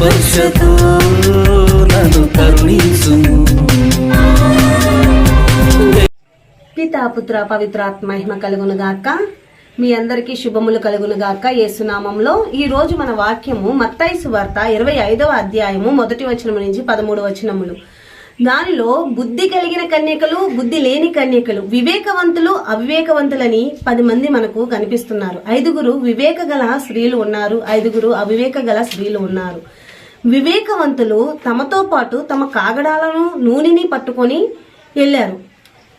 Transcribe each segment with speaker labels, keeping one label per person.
Speaker 1: నన్ను పితాపుత్ర పవిత్రాత్మ మహిమ కలుగునుగాక. మీ అందరికీ శుభములు కలుగునుగాక. యేసునామంలో ఈ రోజు మన వాక్యము మత్తైసు వార్త ఇరవై ఐదవ అధ్యాయము మొదటి వచనము నుంచి పదమూడు వచనములు. దానిలో బుద్ధి కలిగిన కన్యకలు బుద్ధి లేని కన్యకలు వివేకవంతులు అవివేకవంతులని పది మంది మనకు కనిపిస్తున్నారు. ఐదుగురు వివేక గల స్త్రీలు ఉన్నారు ఐదుగురు అవివేక గల స్త్రీలు ఉన్నారు. వివేకవంతులు తమతో పాటు తమ కాగడాలను నూనెని పట్టుకొని వెళ్ళారు.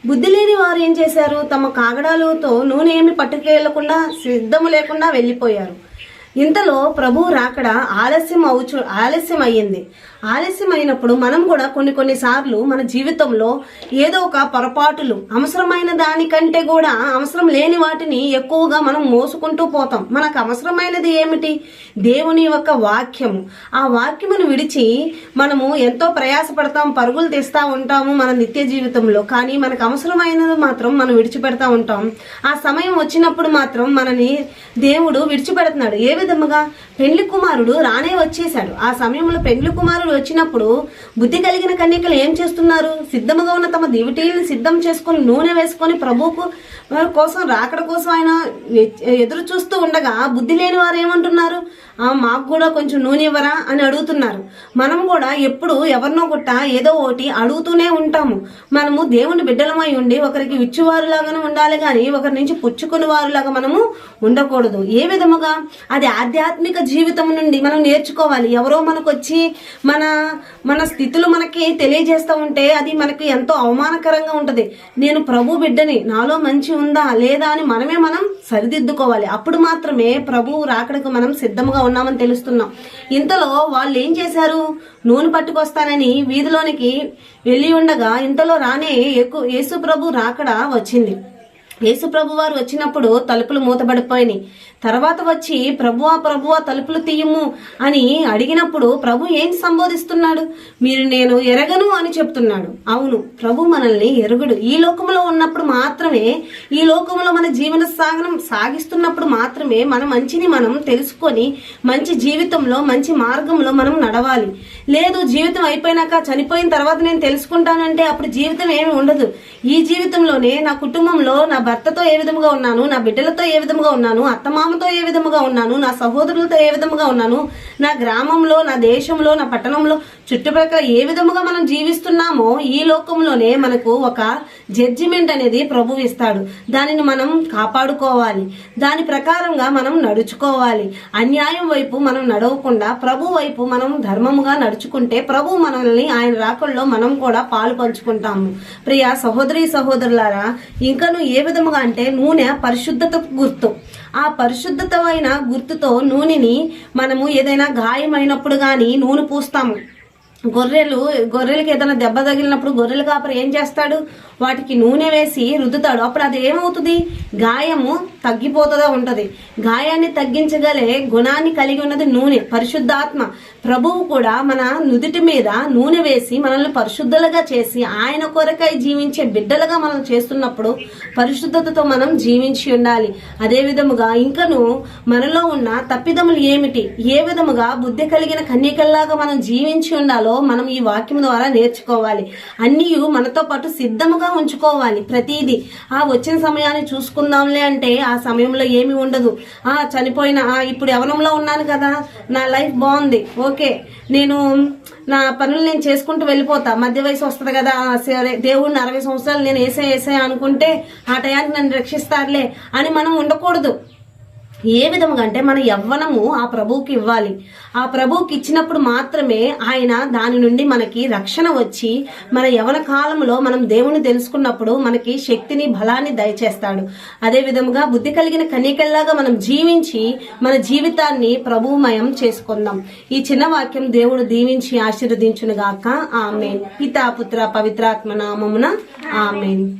Speaker 1: బుద్ధి లేని వారు ఏం చేశారు? తమ కాగడాలతో నూనె ఏమి పట్టుకెళ్ళకుండా సిద్ధము లేకుండా వెళ్ళిపోయారు. ఇంతలో ప్రభు రాకడ ఆలస్యం అవుచు ఆలస్యం అయ్యింది ఆలస్యం అయినప్పుడు మనం కూడా కొన్ని కొన్ని సార్లు మన జీవితంలో ఏదో ఒక పొరపాటులు అవసరమైన దానికంటే కూడా అవసరం లేని వాటిని ఎక్కువగా మనం మోసుకుంటూ పోతాం. మనకు అవసరమైనది ఏమిటి? దేవుని యొక్క వాక్యము. ఆ వాక్యమును విడిచి మనము ఎంతో ప్రయాసపడతాం పరుగులు తీస్తూ ఉంటాము మన నిత్య జీవితంలో. కానీ మనకు అవసరమైనది మాత్రం మనం విడిచిపెడతా ఉంటాం. ఆ సమయం వచ్చినప్పుడు మాత్రం మనని దేవుడు విడిచిపెడుతున్నాడు. ఏ విధముగా పెండ్లి కుమారుడు రానే వచ్చేశాడు. ఆ సమయంలో పెండ్లి కుమారుడు వచ్చినప్పుడు బుద్ధి కలిగిన కన్యకలు ఏం చేస్తున్నారు? సిద్ధముగా ఉన్న తమ దివిటీలను సిద్ధం చేసుకొని నూనె వేసుకొని ప్రభువుకు కోసం రాకడ కోసం ఆయన ఎదురు చూస్తూ ఉండగా బుద్ధి లేని వారు ఏమంటున్నారు? మాకు కూడా కొంచెం నూనె ఇవ్వరా అని అడుగుతున్నారు. మనం కూడా ఎప్పుడు ఎవరినో గుట్ట ఏదో ఒకటి అడుగుతూనే ఉంటాము. మనము దేవుని బిడ్డలమై ఉండి ఒకరికి ఇచ్చువారులాగానే ఉండాలి కానీ ఒకరి నుంచి పుచ్చుకుని వారులాగా మనము ఉండకూడదు. ఏ విధముగా? అది ఆధ్యాత్మిక జీవితం నుండి మనం నేర్చుకోవాలి. ఎవరో మనకు వచ్చి మన మన స్థితులు మనకి తెలియజేస్తూ ఉంటే అది మనకి ఎంతో అవమానకరంగా ఉంటుంది. నేను ప్రభు బిడ్డని నాలో మంచి ఉందా లేదా అని మనమే మనం సరిదిద్దుకోవాలి. అప్పుడు మాత్రమే ప్రభువు రాకడకు మనం సిద్ధంగా ఉన్నామని తెలుస్తున్నాం. ఇంతలో వాళ్ళు ఏం చేశారు? నూనె పట్టుకొస్తానని వీధిలోనికి వెళ్ళి ఉండగా ఇంతలో రానే ఎక్కువ యేసు ప్రభు రాకడా వచ్చింది. యేసు ప్రభు వారు వచ్చినప్పుడు తలుపులు మూతబడిపోయినాయి. తర్వాత వచ్చి ప్రభువా ప్రభువా తలుపులు తీయము అని అడిగినప్పుడు ప్రభు ఏం సంబోధిస్తున్నాడు? మీరు నేను ఎరగను అని చెప్తున్నాడు. అవును ప్రభు మనల్ని ఎరుగుడు. ఈ లోకంలో ఉన్నప్పుడు మాత్రమే ఈ లోకంలో మన జీవన సాగనం సాగిస్తున్నప్పుడు మాత్రమే మన మంచిని మనం తెలుసుకొని మంచి జీవితంలో మంచి మార్గంలో మనం నడవాలి. లేదు జీవితం అయిపోయినాక చనిపోయిన తర్వాత నేను తెలుసుకుంటానంటే అప్పుడు జీవితం ఏమి ఉండదు. ఈ జీవితంలోనే నా కుటుంబంలో నా భర్తతో ఏ విధముగా ఉన్నాను నా బిడ్డలతో ఏ విధముగా ఉన్నాను అత్తమామతో ఏ విధముగా ఉన్నాను నా సహోదరులతో ఏ విధముగా ఉన్నాను నా గ్రామంలో నా దేశంలో నా పట్టణంలో చుట్టుపక్కల ఏ విధముగా మనం జీవిస్తున్నామో ఈ లోకంలోనే మనకు ఒక జడ్జిమెంట్ అనేది ప్రభు ఇస్తాడు. దానిని మనం కాపాడుకోవాలి. దాని ప్రకారంగా మనం నడుచుకోవాలి. అన్యాయం వైపు మనం నడవకుండా ప్రభు వైపు మనం ధర్మముగా నడుచుకుంటే ప్రభు మనల్ని ఆయన రాకల్లో మనం కూడా పాలు పంచుకుంటాము. ప్రియ సహోదరి సహోదరులారా ఇంకను ఏ విధముగా అంటే నూనె పరిశుద్ధత గుర్తు. ఆ పరిశుద్ధతమైన గుర్తుతో నూనెని మనము ఏదైనా గాయమైనప్పుడు కానీ నూనె పూస్తాము. గొర్రెలు గొర్రెలకి ఏదైనా దెబ్బ తగిలినప్పుడు గొర్రెల కాపరి ఏం చేస్తాడు? వాటికి నూనె వేసి రుద్దుతాడు. అప్పుడు అది ఏమవుతుంది? గాయము తగ్గిపోతుందా ఉంటది. గాయాన్ని తగ్గించగలే గుణాన్ని కలిగి ఉన్నది నూనె పరిశుద్ధాత్మ. ప్రభువు కూడా మన నుదుటి మీద నూనె వేసి మనల్ని పరిశుద్ధులుగా చేసి ఆయన కొరకై జీవించే బిడ్డలుగా మనం చేస్తున్నప్పుడు పరిశుద్ధతతో మనం జీవించి ఉండాలి. అదే విధముగా ఇంకను మనలో ఉన్న తప్పిదములు ఏమిటి? ఏ విధముగా బుద్ధి కలిగిన కన్యకల్లాగా మనం జీవించి ఉండాలో మనం ఈ వాక్యం ద్వారా నేర్చుకోవాలి. అన్నీ మనతో పాటు సిద్ధముగా ఉంచుకోవాలి ప్రతిదీ. ఆ వచ్చిన సమయాన్ని చూసుకుందాంలే అంటే ఆ సమయంలో ఏమి ఉండదు. ఆ చనిపోయిన ఆ ఇప్పుడు యవనంలో ఉన్నాను కదా. నా లైఫ్ బాగుంది. ఓకే. నేను నా పనులు నేను చేసుకుంటూ వెళ్ళిపోతా. మధ్య వయసు వస్తుంది కదా. సరే దేవుడిని అరవై సంవత్సరాలు నేను వేసే వేసే అనుకుంటే ఆ టయానికి నన్ను రక్షిస్తారులే అని మనం ఉండకూడదు. ఏ విధముగా అంటే మన యవ్వనము ఆ ప్రభువుకి ఇవ్వాలి. ఆ ప్రభువుకి ఇచ్చినప్పుడు మాత్రమే ఆయన దాని నుండి మనకి రక్షణ వచ్చి మన యవన కాలంలో మనం దేవుని తెలుసుకున్నప్పుడు మనకి శక్తిని బలాన్ని దయచేస్తాడు. అదే విధముగా బుద్ధి కలిగిన కన్యకల్లాగా మనం జీవించి మన జీవితాన్ని ప్రభుమయం చేసుకుందాం. ఈ చిన్న వాక్యం దేవుడు దీవించి ఆశీర్వదించునుగాక. ఆమెన్. పితా పుత్ర పవిత్రాత్మ నామమున ఆమెన్.